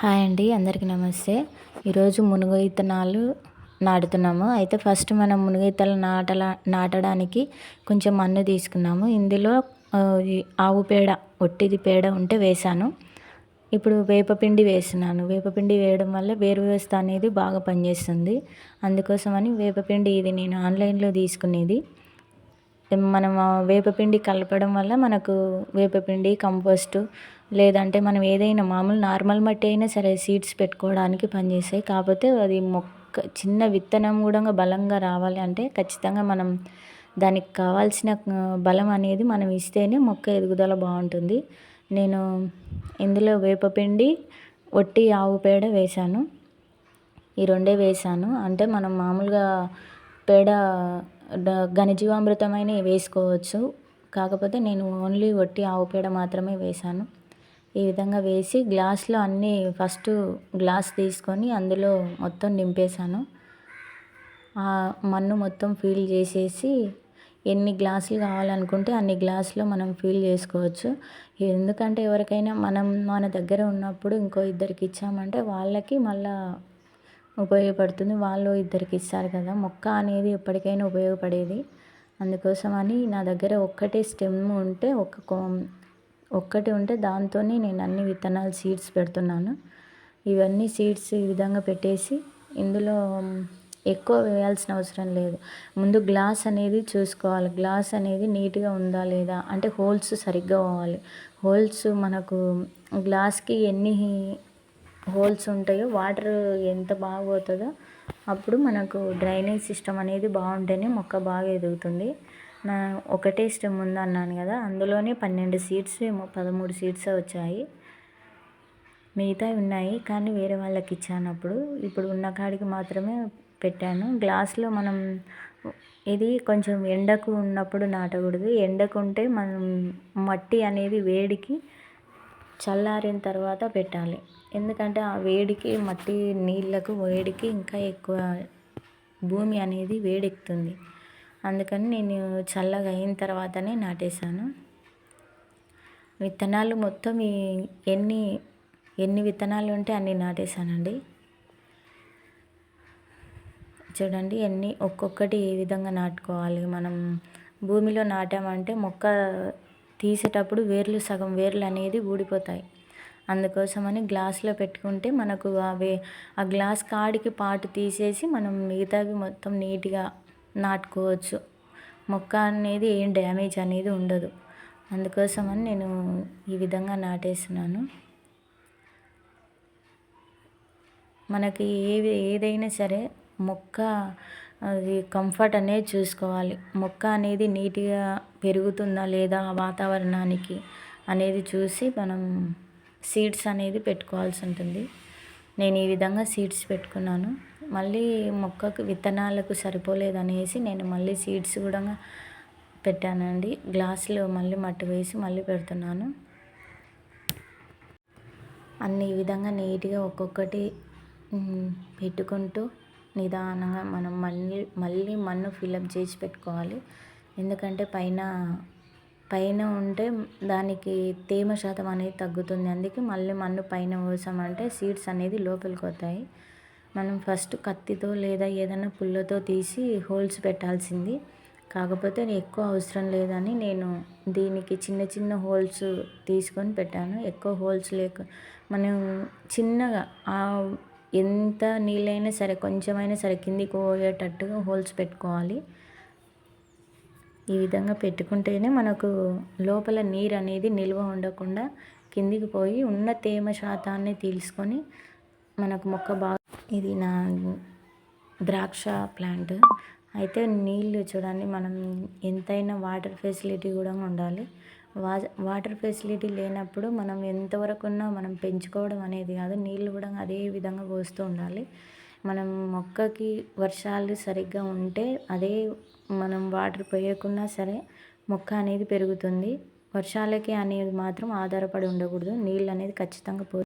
Hi అండి అందరికీ నమస్తే. ఈరోజు మునగ ఇత్తనాలు నాటుతున్నాము. అయితే ఫస్ట్ మనం మునగ విత్తనాలు నాటల నాటడానికి కొంచెం మన్ను తీసుకున్నాము. ఇందులో ఆవు పేడ ఒట్టిది పేడ ఉంటే వేసాను ఇప్పుడు వేపపిండి వేస్తున్నాను. వేపపిండి వేయడం వల్ల వేరు వ్యవస్థ అనేది బాగా పనిచేస్తుంది. అందుకోసమని వేపపిండి ఇది నేను ఆన్లైన్లో తీసుకునేది. మనం వేపపిండి కలపడం వల్ల మనకు వేపపిండి కంపోస్టు లేదంటే మనం ఏదైనా మామూలు నార్మల్ మట్టి అయినా సరే సీడ్స్ పెట్టుకోవడానికి పనిచేస్తాయి. కాకపోతే అది మొక్క చిన్న విత్తనం కూడా బలంగా రావాలి అంటే ఖచ్చితంగా మనం దానికి కావాల్సిన బలం అనేది మనం ఇస్తేనే మొక్క ఎదుగుదల బాగుంటుంది. నేను ఇందులో వేపపిండి ఒట్టి ఆవు పేడ వేశాను. ఈ రెండే వేశాను. అంటే మనం మామూలుగా పేడ ఘనజీవామృతమైన వేసుకోవచ్చు. కాకపోతే నేను ఓన్లీ వట్టి ఆవు పేడ మాత్రమే వేశాను. ఈ విధంగా వేసి గ్లాస్లో అన్నీ ఫస్ట్ గ్లాస్ తీసుకొని అందులో మొత్తం నింపేశాను. మన్ను మొత్తం ఫీల్ చేసేసి ఎన్ని గ్లాసులు కావాలనుకుంటే అన్ని గ్లాసులు మనం ఫీల్ చేసుకోవచ్చు. ఎందుకంటే ఎవరికైనా మనం మన దగ్గర ఉన్నప్పుడు ఇంకో ఇద్దరికి ఇచ్చామంటే వాళ్ళకి మళ్ళీ ఉపయోగపడుతుంది. వాళ్ళు ఇద్దరికి ఇస్తారు కదా. మొక్క అనేది ఎప్పటికైనా ఉపయోగపడేది. అందుకోసమని నా దగ్గర ఒక్కటే స్టెమ్ ఉంటే ఒక ఒక్కటి ఉంటే దాంతోనే నేను అన్ని విత్తనాలు సీడ్స్ పెడుతున్నాను. ఇవన్నీ సీడ్స్ ఈ విధంగా పెట్టేసి ఇందులో ఎక్కువ వేయాల్సిన అవసరం లేదు. ముందు గ్లాస్ అనేది చూసుకోవాలి. గ్లాస్ అనేది నీట్గా ఉందా లేదా? అంటే హోల్స్ సరిగ్గా పోవాలి. హోల్స్ మనకు గ్లాస్కి ఎన్ని హోల్స్ ఉంటాయో వాటర్ ఎంత బాగా పోతుందో అప్పుడు మనకు డ్రైనేజ్ సిస్టమ్ అనేది బాగుంటేనే మొక్క బాగా ఎదుగుతుంది. నా ఒకటే స్టెమ్ ఉంది అన్నాను కదా అందులోనే పన్నెండు సీడ్స్ ఏమో పదమూడు సీడ్స్ వచ్చాయి. మిగతావి ఉన్నాయి కానీ వేరే వాళ్ళకి ఇచ్చాను అప్పుడు. ఇప్పుడు ఉన్న కాడికి మాత్రమే పెట్టాను. గ్లాస్లో మనం ఇది కొంచెం ఎండకు ఉన్నప్పుడు నాటకూడదు. ఎండకు ఉంటే మనం మట్టి అనేది వేడికి చల్లారిన తర్వాత పెట్టాలి. ఎందుకంటే ఆ వేడికి మట్టి నీళ్ళకు వేడికి ఇంకా ఎక్కువ భూమి అనేది వేడెక్కుతుంది. అందుకని నేను చల్లగా అయిన తర్వాతనే నాటేశాను. విత్తనాలు మొత్తం ఈ ఎన్ని ఎన్ని విత్తనాలు ఉంటే అన్ని నాటేశానండి. చూడండి ఎన్ని ఒక్కొక్కటి ఏ విధంగా నాటుకోవాలి. మనం భూమిలో నాటామంటే మొక్క తీసేటప్పుడు వేర్లు సగం వేర్లు అనేది ఊడిపోతాయి. అందుకోసమని గ్లాస్లో పెట్టుకుంటే మనకు అవి ఆ గ్లాస్ కాడికి పాటు తీసేసి మనం మిగతావి మొత్తం నీట్గా నాటుకోవచ్చు. మొక్క అనేది ఏం డ్యామేజ్ అనేది ఉండదు. అందుకోసమని నేను ఈ విధంగా నాటేస్తున్నాను. మనకి ఏది ఏదైనా సరే మొక్క అది కంఫర్ట్ అనేది చూసుకోవాలి. మొక్క అనేది నీట్గా పెరుగుతుందా లేదా వాతావరణానికి అనేది చూసి మనం సీడ్స్ అనేది పెట్టుకోవాల్సి ఉంటుంది. నేను ఈ విధంగా సీడ్స్ పెట్టుకున్నాను. మళ్ళీ మొక్కకు విత్తనాలకు సరిపోలేదు అనేసి నేను మళ్ళీ సీడ్స్ కూడా పెట్టానండి. గ్లాసులో మళ్ళీ మట్టి వేసి మళ్ళీ పెడుతున్నాను. అన్ని ఈ విధంగా నీట్గా ఒక్కొక్కటి పెట్టుకుంటూ నిదానంగా మనం మళ్ళీ మళ్ళీ మన్ను ఫిలప్ చేసి పెట్టుకోవాలి. ఎందుకంటే పైన పైన ఉంటే దానికి తేమ శాతం అనేది తగ్గుతుంది. అందుకే మళ్ళీ మన్ను పైన పోసామంటే సీడ్స్ అనేది లోపలికి వస్తాయి. మనం ఫస్ట్ కత్తితో లేదా ఏదైనా పుల్లతో తీసి హోల్స్ పెట్టాల్సింది. కాకపోతే ఎక్కువ అవసరం లేదని నేను దీనికి చిన్న చిన్న హోల్స్ తీసుకొని పెట్టాను. ఎక్కువ హోల్స్ లేక మనం చిన్నగా ఎంత నీళ్ళైనా సరే కొంచెమైనా సరే కిందికి పోయేటట్టుగా హోల్స్ పెట్టుకోవాలి. ఈ విధంగా పెట్టుకుంటేనే మనకు లోపల నీరు అనేది నిల్వ ఉండకుండా కిందికి పోయి ఉన్న తేమ శాతాన్ని తీసుకొని మనకు మొక్క బాగా ఇది నా ద్రాక్ష ప్లాంట్. అయితే నీళ్ళు చూడండి మనం ఎంతైనా వాటర్ ఫెసిలిటీ కూడా ఉండాలి. వా వాటర్ ఫెసిలిటీ లేనప్పుడు మనం ఎంతవరకు ఉన్నా మనం పెంచుకోవడం అనేది కాదు. నీళ్ళు కూడా అదే విధంగా పోస్తూ ఉండాలి. మనం మొక్కకి వర్షాలు సరిగ్గా ఉంటే అదే మనం వాటర్ పోయకున్నా సరే మొక్క అనేది పెరుగుతుంది. వర్షాలకి అనేది మాత్రం ఆధారపడి ఉండకూడదు. నీళ్ళు అనేది ఖచ్చితంగా పో